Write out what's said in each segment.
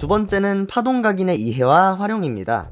두 번째는 파동각인의 이해와 활용입니다.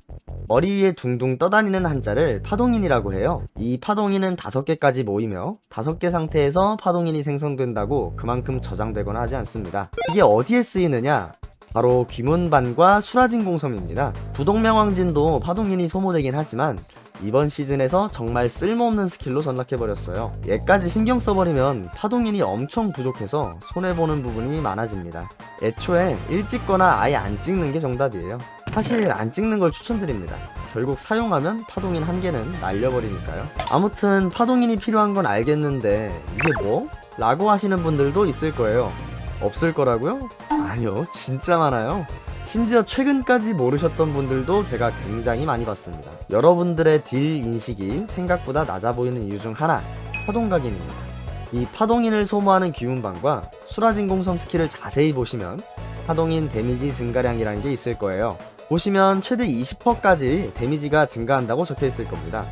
머리 위에 둥둥 떠다니는 한자를 파동인이라고 해요. 이 파동인은 다섯 개까지 모이며 다섯 개 상태에서 파동인이 생성된다고 그만큼 저장되거나 하지 않습니다. 이게 어디에 쓰이느냐? 바로 귀문반과 수라진공섬입니다. 부동명왕진도 파동인이 소모되긴 하지만 이번 시즌에서 정말 쓸모없는 스킬로 전락해버렸어요. 얘까지 신경 써버리면 파동인이 엄청 부족해서 손해보는 부분이 많아집니다. 애초에 일찍 거나 아예 안 찍는 게 정답이에요. 사실 안 찍는 걸 추천드립니다. 결국 사용하면 파동인 한 개는 날려버리니까요. 아무튼 파동인이 필요한 건 알겠는데 이게 뭐? 라고 하시는 분들도 있을 거예요. 없을 거라고요? 아니요, 진짜 많아요. 심지어 최근까지 모르셨던 분들도 제가 굉장히 많이 봤습니다. 여러분들의 딜 인식이 생각보다 낮아 보이는 이유 중 하나, 파동각인입니다. 이 파동인을 소모하는 귀문방과 수라진공섬 스킬을 자세히 보시면 파동인 데미지 증가량이라는 게 있을 거예요. 보시면 최대 20%까지 데미지가 증가한다고 적혀 있을 겁니다.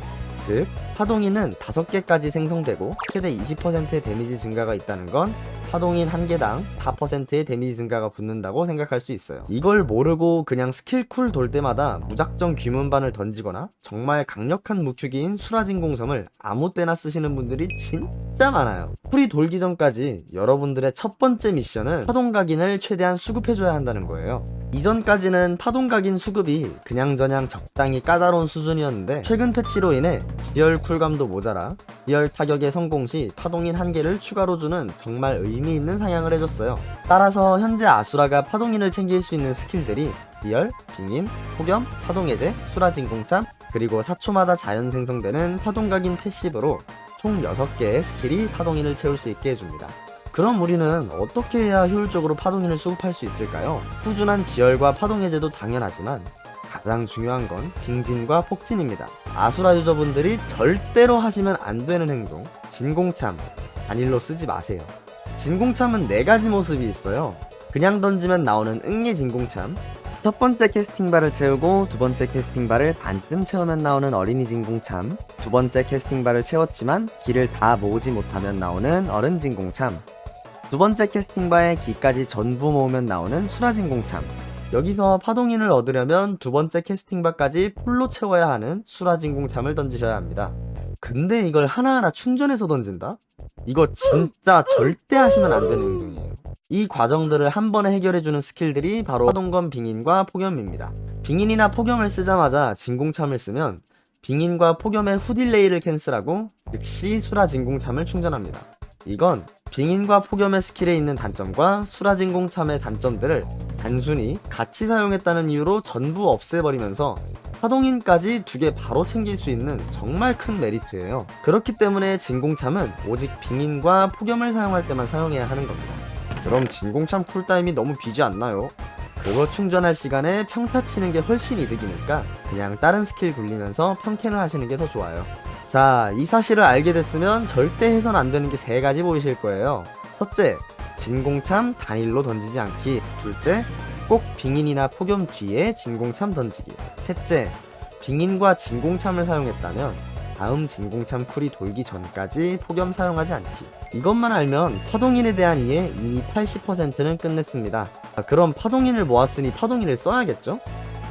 즉, 파동인은 5개까지 생성되고 최대 20%의 데미지 증가가 있다는 건 파동인 한 개당 4%의 데미지 증가가 붙는다고 생각할 수 있어요. 이걸 모르고 그냥 스킬 쿨 돌 때마다 무작정 귀문반을 던지거나 정말 강력한 무큐기인 수라진공섬을 아무 때나 쓰시는 분들이 진짜 많아요. 쿨이 돌기 전까지 여러분들의 첫 번째 미션은 파동 각인을 최대한 수급해줘야 한다는 거예요. 이전까지는 파동각인 수급이 그냥저냥 적당히 까다로운 수준이었는데 최근 패치로 인해 지열 쿨감도 모자라 지열 타격의 성공 시 파동인 한 개를 추가로 주는 정말 의미 있는 상향을 해줬어요. 따라서 현재 아수라가 파동인을 챙길 수 있는 스킬들이 지열, 빙인, 폭염, 파동해제, 수라진공참, 그리고 4초마다 자연 생성되는 파동각인 패시브로 총 6개의 스킬이 파동인을 채울 수 있게 해줍니다. 그럼 우리는 어떻게 해야 효율적으로 파동인을 수급할 수 있을까요? 꾸준한 지열과 파동 해제도 당연하지만 가장 중요한 건 빙진과 폭진입니다. 아수라 유저분들이 절대로 하시면 안 되는 행동, 진공참, 단일로 쓰지 마세요. 진공참은 네 가지 모습이 있어요. 그냥 던지면 나오는 응애 진공참, 첫 번째 캐스팅바를 채우고 두 번째 캐스팅바를 반쯤 채우면 나오는 어린이 진공참, 두 번째 캐스팅바를 채웠지만 기를 다 모으지 못하면 나오는 어른 진공참, 두 번째 캐스팅바에 기까지 전부 모으면 나오는 수라진 공참. 여기서 파동인을 얻으려면 두 번째 캐스팅바까지 풀로 채워야 하는 수라진 공참을 던지셔야 합니다. 근데 이걸 하나하나 충전해서 던진다? 이거 진짜 절대 하시면 안 되는 행동이에요. 이 과정들을 한 번에 해결해주는 스킬들이 바로 파동검 빙인과 폭염입니다. 빙인이나 폭염을 쓰자마자 진공참을 쓰면 빙인과 폭염의 후딜레이를 캔슬하고 즉시 수라 진공참을 충전합니다. 이건 빙인과 폭염의 스킬에 있는 단점과 수라진공 참의 단점들을 단순히 같이 사용했다는 이유로 전부 없애버리면서 파동인까지 두 개 바로 챙길 수 있는 정말 큰 메리트예요. 그렇기 때문에 진공참은 오직 빙인과 폭염을 사용할 때만 사용해야 하는 겁니다. 그럼 진공참 쿨타임이 너무 비지 않나요? 그거 충전할 시간에 평타 치는 게 훨씬 이득이니까 그냥 다른 스킬 굴리면서 평캔을 하시는 게 더 좋아요. 자, 이 사실을 알게 됐으면 절대 해선 안 되는 게 세 가지 보이실 거예요. 첫째, 진공참 단일로 던지지 않기. 둘째, 꼭 빙인이나 폭염 뒤에 진공참 던지기. 셋째, 빙인과 진공참을 사용했다면 다음 진공참 쿨이 돌기 전까지 폭염 사용하지 않기. 이것만 알면 파동인에 대한 이해 이미 80%는 끝냈습니다. 자, 그럼 파동인을 모았으니 파동인을 써야겠죠?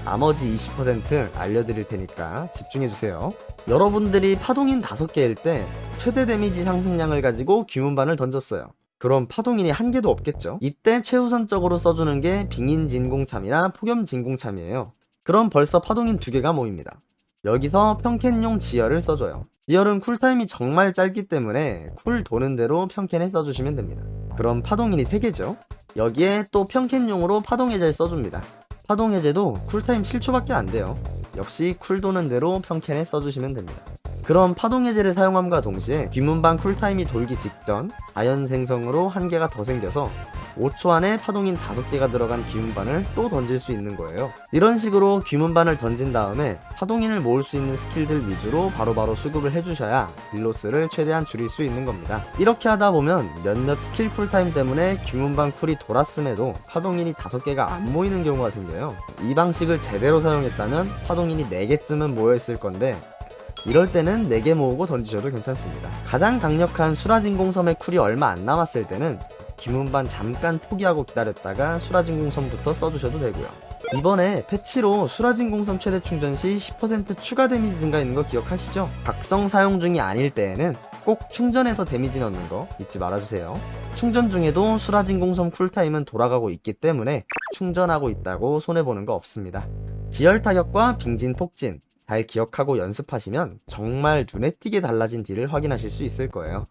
나머지 20% 알려드릴 테니까 집중해주세요. 여러분들이 파동인 5개일 때 최대 데미지 상승량을 가지고 귀문반을 던졌어요. 그럼 파동인이 한 개도 없겠죠? 이때 최우선적으로 써주는 게 빙인 진공참이나 폭염 진공참이에요. 그럼 벌써 파동인 두 개가 모입니다. 여기서 평캔용 지열을 써줘요. 지열은 쿨타임이 정말 짧기 때문에 쿨 도는 대로 평캔에 써주시면 됩니다. 그럼 파동인이 3개죠? 여기에 또 평캔용으로 파동해제를 써줍니다. 파동 해제도 쿨타임 7초밖에 안 돼요. 역시 쿨 도는 대로 평캔에 써주시면 됩니다. 그럼 파동 해제를 사용함과 동시에 귀문방 쿨타임이 돌기 직전 자연 생성으로 한 개가 더 생겨서 5초 안에 파동인 5개가 들어간 귀문반을 또 던질 수 있는 거예요. 이런 식으로 귀문반을 던진 다음에 파동인을 모을 수 있는 스킬들 위주로 바로바로 수급을 해주셔야 딜로스를 최대한 줄일 수 있는 겁니다. 이렇게 하다 보면 몇몇 스킬 쿨타임 때문에 귀문반 쿨이 돌았음에도 파동인이 5개가 안 모이는 경우가 생겨요. 이 방식을 제대로 사용했다면 파동인이 4개쯤은 모여있을 건데 이럴 때는 4개 모으고 던지셔도 괜찮습니다. 가장 강력한 수라진공섬의 쿨이 얼마 안 남았을 때는 귀문반 잠깐 포기하고 기다렸다가 수라진 공섬부터 써주셔도 되고요. 이번에 패치로 수라진 공섬 최대 충전 시 10% 추가 데미지 증가있는 거 기억하시죠? 각성 사용 중이 아닐 때에는 꼭 충전해서 데미지 넣는 거 잊지 말아주세요. 충전 중에도 수라진 공섬 쿨타임은 돌아가고 있기 때문에 충전하고 있다고 손해보는 거 없습니다. 지열 타격과 빙진 폭진 잘 기억하고 연습하시면 정말 눈에 띄게 달라진 딜을 확인하실 수 있을 거예요.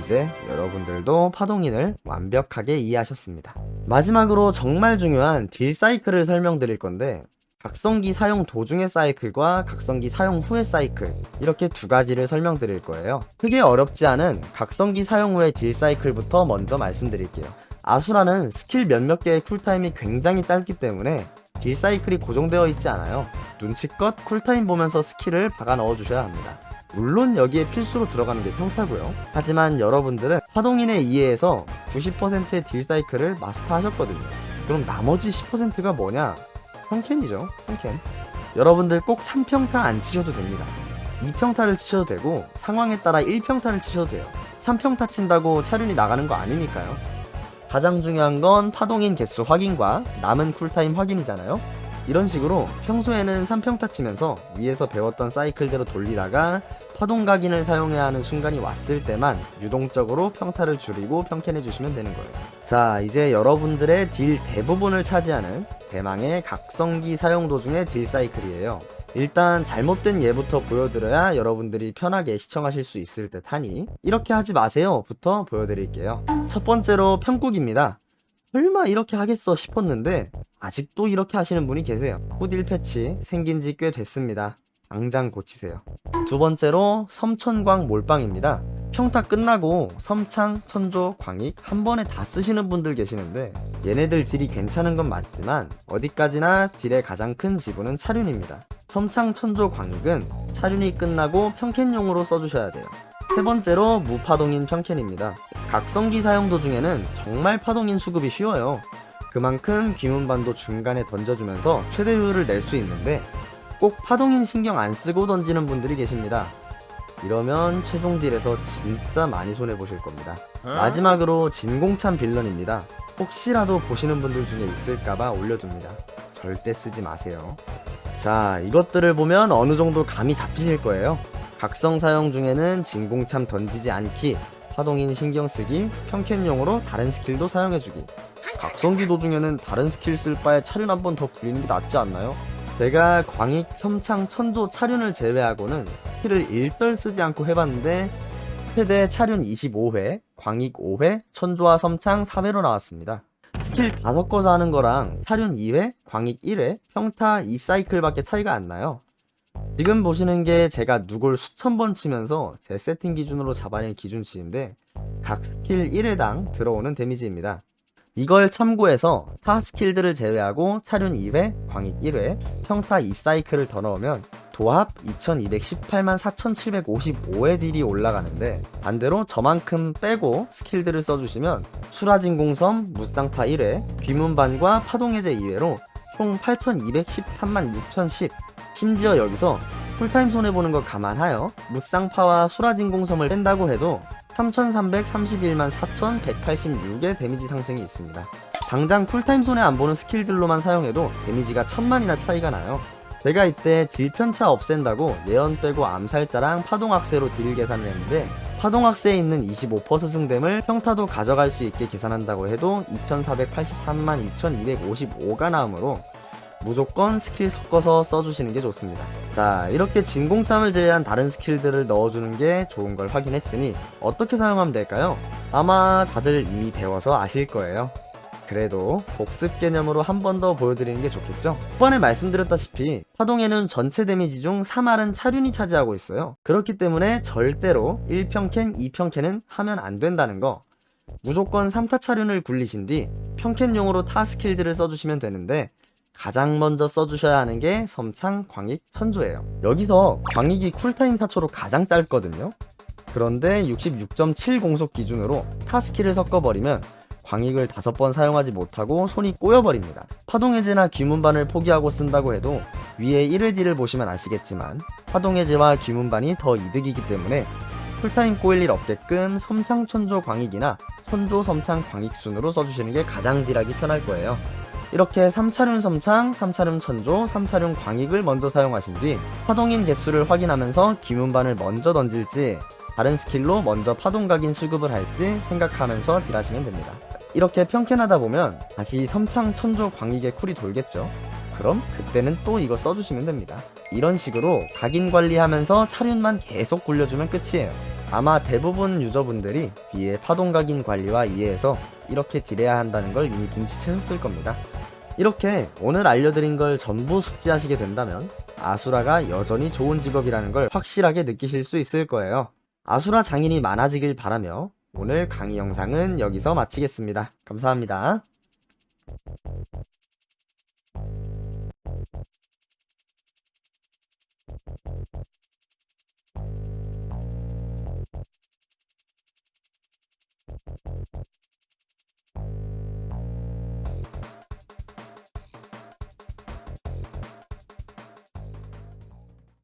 이제 여러분들도 파동인을 완벽하게 이해하셨습니다. 마지막으로 정말 중요한 딜 사이클을 설명드릴 건데 각성기 사용 도중의 사이클과 각성기 사용 후의 사이클 이렇게 두 가지를 설명드릴 거예요. 크게 어렵지 않은 각성기 사용 후의 딜 사이클부터 먼저 말씀드릴게요. 아수라는 스킬 몇몇 개의 쿨타임이 굉장히 짧기 때문에 딜 사이클이 고정되어 있지 않아요. 눈치껏 쿨타임 보면서 스킬을 박아 넣어 주셔야 합니다. 물론 여기에 필수로 들어가는 게 평타고요. 하지만 여러분들은 파동인의 이해에서 90%의 딜 사이클을 마스터하셨거든요. 그럼 나머지 10%가 뭐냐? 평캔이죠. 평캔. 여러분들 꼭 3평타 안 치셔도 됩니다. 2평타를 치셔도 되고 상황에 따라 1평타를 치셔도 돼요. 3평타 친다고 차륜이 나가는 거 아니니까요. 가장 중요한 건 파동인 개수 확인과 남은 쿨타임 확인이잖아요. 이런 식으로 평소에는 3평타 치면서 위에서 배웠던 사이클대로 돌리다가 파동 각인을 사용해야 하는 순간이 왔을 때만 유동적으로 평타를 줄이고 평캔해 주시면 되는 거예요. 자, 이제 여러분들의 딜 대부분을 차지하는 대망의 각성기 사용 도중의 딜 사이클이에요. 일단 잘못된 예부터 보여드려야 여러분들이 편하게 시청하실 수 있을 듯 하니 이렇게 하지 마세요 부터 보여드릴게요. 첫 번째로 편국입니다. 설마 이렇게 하겠어 싶었는데 아직도 이렇게 하시는 분이 계세요. 후딜 패치 생긴 지 꽤 됐습니다. 당장 고치세요. 두 번째로 섬천광 몰빵입니다. 평타 끝나고 섬창, 천조, 광익 한 번에 다 쓰시는 분들 계시는데 얘네들 딜이 괜찮은 건 맞지만 어디까지나 딜의 가장 큰 지분은 차륜입니다. 섬창, 천조, 광익은 차륜이 끝나고 평캔용으로 써주셔야 돼요. 세 번째로 무파동인 평캔입니다. 각성기 사용 도중에는 정말 파동인 수급이 쉬워요. 그만큼 귀문반도 중간에 던져주면서 최대 효율을 낼 수 있는데 꼭 파동인 신경 안 쓰고 던지는 분들이 계십니다. 이러면 최종 딜에서 진짜 많이 손해보실 겁니다. 마지막으로 진공참 빌런입니다. 혹시라도 보시는 분들 중에 있을까봐 올려둡니다. 절대 쓰지 마세요. 자, 이것들을 보면 어느 정도 감이 잡히실 거예요. 각성 사용 중에는 진공참 던지지 않기, 파동인 신경 쓰기, 평캔용으로 다른 스킬도 사용해주기. 각성기 도중에는 다른 스킬 쓸 바에 차륜 한번 더 굴리는 게 낫지 않나요? 제가 광익, 섬창, 천조, 차륜을 제외하고는 스킬을 일절 쓰지 않고 해봤는데 최대 차륜 25회, 광익 5회, 천조와 섬창 3회로 나왔습니다. 스킬 다 섞어서 하는 거랑 차륜 2회, 광익 1회, 평타 2사이클밖에 차이가 안 나요. 지금 보시는 게 제가 누굴 수천 번 치면서 제 세팅 기준으로 잡아낸 기준치인데 각 스킬 1회당 들어오는 데미지입니다. 이걸 참고해서 타 스킬들을 제외하고 차륜 2회, 광익 1회, 평타 2사이클을 더 넣으면 도합 2218만 4755의 딜이 올라가는데 반대로 저만큼 빼고 스킬들을 써주시면 수라진공섬, 무쌍파 1회, 귀문반과 파동해제 2회로 총 8213만 6010 심지어 여기서 풀타임 손해보는 거 감안하여 무쌍파와 수라진공섬을 뺀다고 해도 3331만 4186의 데미지 상승이 있습니다. 당장 풀타임 손해 안 보는 스킬들로만 사용해도 데미지가 천만이나 차이가 나요. 제가 이때 딜 편차 없앤다고 예언 빼고 암살자랑 파동악세로 딜 계산을 했는데 파동악세에 있는 25% 승됨을 평타도 가져갈 수 있게 계산한다고 해도 2483만 2255가 나오므로 무조건 스킬 섞어서 써주시는 게 좋습니다. 자, 이렇게 진공참을 제외한 다른 스킬들을 넣어주는 게 좋은 걸 확인했으니 어떻게 사용하면 될까요? 아마 다들 이미 배워서 아실 거예요. 그래도 복습 개념으로 한 번 더 보여드리는 게 좋겠죠? 초반에 말씀드렸다시피 파동에는 전체 데미지 중 3할은 차륜이 차지하고 있어요. 그렇기 때문에 절대로 1평캔, 2평캔은 하면 안 된다는 거 무조건 3타 차륜을 굴리신 뒤 평캔용으로 타 스킬들을 써주시면 되는데 가장 먼저 써주셔야 하는 게 섬창, 광익, 천조예요. 여기서 광익이 쿨타임 4초로 가장 짧거든요. 그런데 66.7 공속 기준으로 타 스킬을 섞어버리면 광익을 다섯 번 사용하지 못하고 손이 꼬여버립니다. 파동해제나 귀문반을 포기하고 쓴다고 해도 위에 1을 D를 보시면 아시겠지만 파동해제와 귀문반이 더 이득이기 때문에 풀타임 꼬일 일 없게끔 섬창 천조 광익이나 천조 섬창 광익 순으로 써주시는 게 가장 딜하기 편할 거예요. 이렇게 3차륜 섬창, 3차륜 천조, 3차륜 광익을 먼저 사용하신 뒤 파동인 개수를 확인하면서 기문반을 먼저 던질지 다른 스킬로 먼저 파동각인 수급을 할지 생각하면서 딜하시면 됩니다. 이렇게 평캔하다 보면 다시 섬창 천조 광익의 쿨이 돌겠죠. 그럼 그때는 또 이거 써주시면 됩니다. 이런 식으로 각인 관리하면서 차륜만 계속 굴려주면 끝이에요. 아마 대부분 유저분들이 위에 파동각인 관리와 이해해서 이렇게 딜해야 한다는 걸 이미 눈치채셨을 겁니다. 이렇게 오늘 알려드린 걸 전부 숙지하시게 된다면 아수라가 여전히 좋은 직업이라는 걸 확실하게 느끼실 수 있을 거예요. 아수라 장인이 많아지길 바라며 오늘 강의 영상은 여기서 마치겠습니다. 감사합니다.